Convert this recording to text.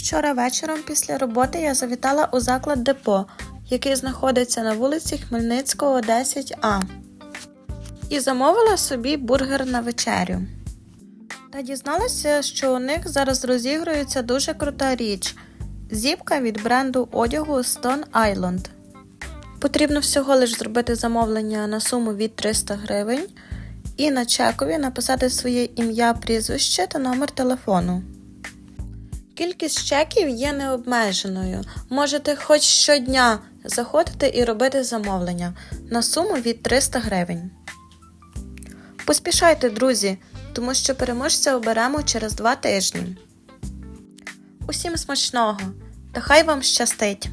Вчора вечором після роботи я завітала у заклад депо, який знаходиться на вулиці Хмельницького, 10А, і замовила собі бургер на вечерю. Та дізналася, що у них зараз розігрується дуже крута річ зіпка від бренду одягу Stone Island. Потрібно всього лиш зробити замовлення на суму від 300 гривень і на чекові написати своє ім'я, прізвище та номер телефону. Кількість чеків є необмеженою. Можете хоч щодня заходити і робити замовлення на суму від 300 гривень. Поспішайте, друзі, тому що переможця оберемо через два тижні. Усім смачного та хай вам щастить!